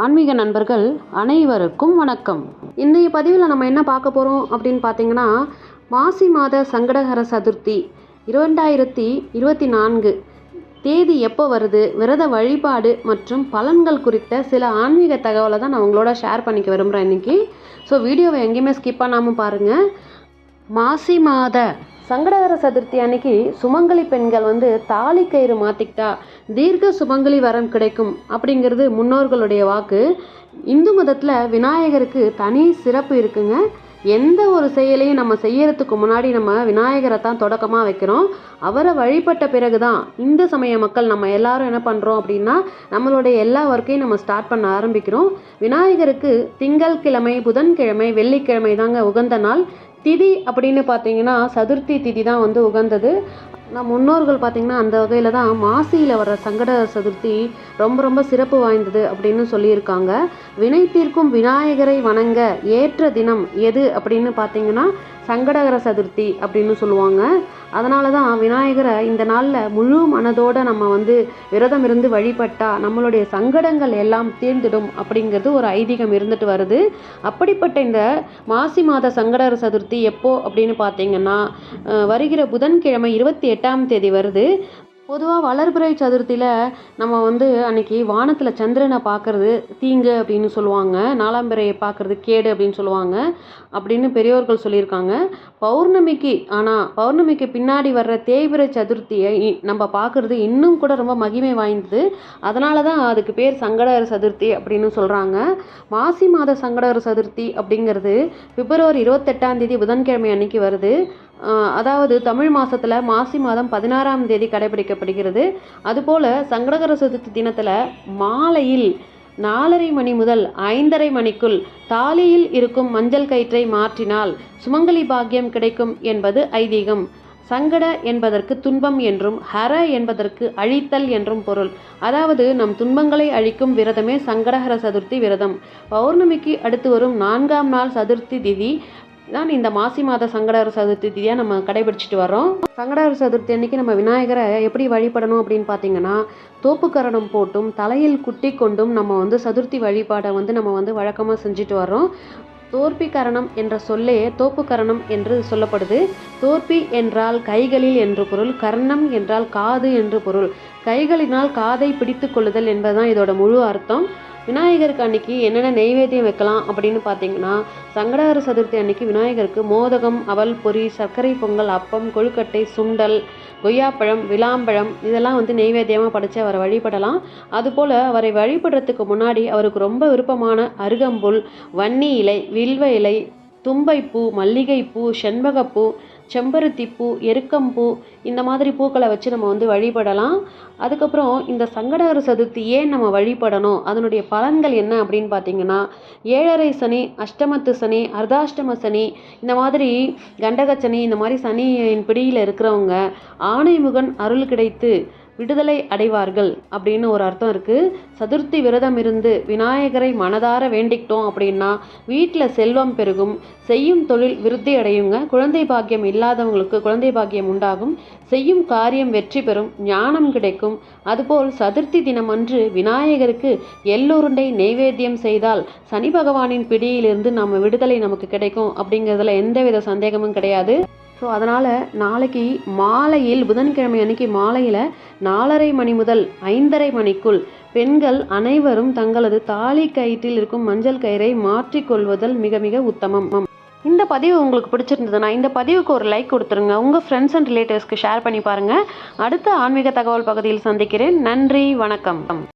ஆன்மீக நண்பர்கள் அனைவருக்கும் வணக்கம். இன்றைய பதிவில் நம்ம என்ன பார்க்க போகிறோம் அப்படின்னு பார்த்தீங்கன்னா மாசி மாத சங்கடகர சதுர்த்தி இரண்டாயிரத்தி இருபத்தி நான்கு. தேதி எப்போ வருது விரத வழிபாடு மற்றும் பலன்கள் குறித்த சில ஆன்மீக தகவலை தான் நான் உங்களோட ஷேர் பண்ணிக்க விரும்புகிறேன் இன்றைக்கி ஸோ வீடியோவை எங்கேயுமே ஸ்கிப் பண்ணாமல் பாருங்கள் மாசி மாத சங்கடகர சதுர்த்தி அன்னைக்கு சுமங்கலி பெண்கள் வந்து தாலி கயிறு மாற்றிக்கிட்டா தீர்க்க சுமங்கலி வரம் கிடைக்கும் அப்படிங்கிறது முன்னோர்களுடைய வாக்கு. இந்து மதத்தில் விநாயகருக்கு தனி சிறப்பு இருக்குங்க. எந்த ஒரு செயலையும் நம்ம செய்யறதுக்கு முன்னாடி நம்ம விநாயகரை தான் தொடக்கமாக வைக்கிறோம். அவரை வழிபட்ட பிறகு தான் இந்து சமய மக்கள் நம்ம எல்லாரும் என்ன பண்ணுறோம் அப்படின்னா நம்மளுடைய எல்லா ஒர்க்கையும் நம்ம ஸ்டார்ட் பண்ண ஆரம்பிக்கிறோம். விநாயகருக்கு திங்கள் கிழமை புதன்கிழமை வெள்ளிக்கிழமை தாங்க உகந்த நாள். திதி அப்படின்னு பார்த்தீங்கன்னா சதுர்த்தி திதி தான் வந்து உகந்தது. நம் முன்னோர்கள் பார்த்திங்கன்னா அந்த வகையில் தான் மாசியில் வர சங்கட சதுர்த்தி ரொம்ப ரொம்ப சிறப்பு வாய்ந்தது அப்படின்னு சொல்லியிருக்காங்க. வினை தீர்க்கும் விநாயகரை வணங்க ஏற்ற தினம் எது அப்படின்னு பார்த்தீங்கன்னா சங்கடகர சதுர்த்தி அப்படின்னு சொல்லுவாங்க. அதனால தான் விநாயகரை இந்த நாளில் முழு மனதோடு நம்ம வந்து விரதம் இருந்து வழிபட்டால் நம்மளுடைய சங்கடங்கள் எல்லாம் தீர்ந்துடும் அப்படிங்கிறது ஒரு ஐதீகம் இருந்துட்டு வருது. அப்படிப்பட்ட இந்த மாசி மாத சங்கடகர சதுர்த்தி எப்போ அப்படின்னு பார்த்தீங்கன்னா வருகிற புதன்கிழமை இருபத்தி எட்டாம் தேதி வருது. பொதுவாக வளர்பிறை சதுர்த்தியில் நம்ம வந்து அன்னைக்கு வானத்தில் சந்திரனை பார்க்குறது தீங்கு அப்படின்னு சொல்லுவாங்க. நாலாம் பிறையை பார்க்குறது கேடு அப்படின்னு சொல்லுவாங்க. அப்படின்னு பெரியோர்கள் சொல்லியிருக்காங்க. பௌர்ணமிக்கு ஆனால் பௌர்ணமிக்கு பின்னாடி வர்ற தேய்பிரை சதுர்த்தியை நம்ம பார்க்குறது இன்னும் கூட ரொம்ப மகிமை வாய்ந்தது. அதனால தான் அதுக்கு பேர் சங்கடகர சதுர்த்தி அப்படின்னு சொல்கிறாங்க மாசி மாத சங்கடகர சதுர்த்தி அப்படிங்கிறது பிப்ரவரி இருபத்தெட்டாம் தேதி புதன்கிழமை அன்னைக்கு வருது. அதாவது தமிழ் மாதத்தில் மாசி மாதம் பதினாறாம் தேதி கடைபிடிக்கப்படுகிறது. அதுபோல் சங்கடகர சதுர்த்தி தினத்தில் மாலையில் நாலரை மணி முதல் ஐந்தரை மணிக்குள் தாலியில் இருக்கும் மஞ்சள் கயிற்றை மாற்றினால் சுமங்கலி பாக்கியம் கிடைக்கும் என்பது ஐதீகம். சங்கட என்பதற்கு துன்பம் என்றும் ஹர என்பதற்கு அழித்தல் என்றும் பொருள். அதாவது நம் துன்பங்களை அழிக்கும் விரதமே சங்கடஹர சதுர்த்தி விரதம். பௌர்ணமிக்கு அடுத்து வரும் நான்காம் நாள் சதுர்த்தி திதி தான் இந்த மாசி மாத சங்கடார சதுர்த்தி தியாக நம்ம கடைபிடிச்சிட்டு வரோம் சங்கடார சதுர்த்தி அன்னைக்கு நம்ம விநாயகரை எப்படி வழிபடணும் அப்படின்னு பார்த்தீங்கன்னா தோப்புக்கரணம் போட்டும் தலையில் குட்டி கொண்டும் நம்ம வந்து சதுர்த்தி வழிபாடை வந்து நம்ம வந்து வழக்கமாக செஞ்சுட்டு வரோம் தோற்பிகரணம் என்ற சொல்லே தோப்புக்கரணம் என்று சொல்லப்படுது. தோற்பி என்றால் கைகளில் என்று பொருள் கர்ணம் என்றால் காது என்று பொருள். கைகளினால் காதை பிடித்து கொள்ளுதல் என்பதுதான் இதோட முழு அர்த்தம். விநாயகருக்கு அன்னைக்கு என்னென்ன நெய்வேத்தியம் வைக்கலாம் அப்படின்னு பார்த்தீங்கன்னா சங்கடகர சதுர்த்தி அன்னைக்கு விநாயகருக்கு மோதகம் அவல் பொறி சர்க்கரை பொங்கல் அப்பம் கொழுக்கட்டை சுண்டல் கொய்யாப்பழம் விளாம்பழம் இதெல்லாம் வந்து நெய்வேத்தியமாக படைத்து அவரை வழிபடலாம். அதுபோல் அவரை வழிபடுறதுக்கு முன்னாடி அவருக்கு ரொம்ப விருப்பமான அருகம்புல் வன்னி இலை வில்வ இலை தும்பைப்பூ மல்லிகைப்பூ செண்பகப்பூ செம்பருத்திப்பூ எருக்கம்பூ இந்த மாதிரி பூக்களை வச்சு நம்ம வந்து வழிபடலாம். அதுக்கப்புறம் இந்த சங்கடகர சதுர்த்தி ஏன் நம்ம வழிபடணும்? அதனுடைய பலன்கள் என்ன அப்படின்னு பார்த்தீங்கன்னா ஏழரை சனி அஷ்டமத்து சனி அர்த்தாஷ்டம சனி இந்த மாதிரி கண்டக சனி இந்த மாதிரி சனியின் பிடியில் இருக்கிறவங்க ஆணைமுகன் அருள் கிடைத்து விடுதலை அடைவார்கள் அப்படின்னு ஒரு அர்த்தம் இருக்குது சதுர்த்தி விரதம் இருந்து விநாயகரை மனதார வேண்டிக்கிட்டோம் அப்படின்னா வீட்டில் செல்வம் பெருகும். செய்யும் தொழில் விருத்தி அடையுங்க. குழந்தை பாக்கியம் இல்லாதவங்களுக்கு குழந்தை பாக்கியம் உண்டாகும். செய்யும் காரியம் வெற்றி பெறும். ஞானம் கிடைக்கும். அதுபோல் சதுர்த்தி தினம் அன்று விநாயகருக்கு எள்ளுருண்டை நெய்வேத்தியம் செய்தால் சனி பகவானின் பிடியிலிருந்து நம்ம விடுதலை நமக்கு கிடைக்கும் அப்படிங்கிறதுல எந்தவித சந்தேகமும் கிடையாது. ஸோ அதனால் நாளைக்கு மாலையில் புதன்கிழமை அன்னைக்கு மாலையில் நாலரை மணி முதல் ஐந்தரை மணிக்குள் பெண்கள் அனைவரும் தங்களது தாலி கயிற்றில் இருக்கும் மஞ்சள் கயிறை மாற்றிக்கொள்வதல் மிக மிக உத்தமம். இந்த பதிவு உங்களுக்கு பிடிச்சிருந்ததுன்னா இந்த பதிவுக்கு ஒரு லைக் கொடுத்துருங்க. உங்கள் ஃப்ரெண்ட்ஸ் அண்ட் ரிலேட்டிவ்ஸ்க்கு ஷேர் பண்ணி பாருங்கள் அடுத்த ஆன்மீக தகவல் பகுதியில் சந்திக்கிறேன். நன்றி வணக்கம்.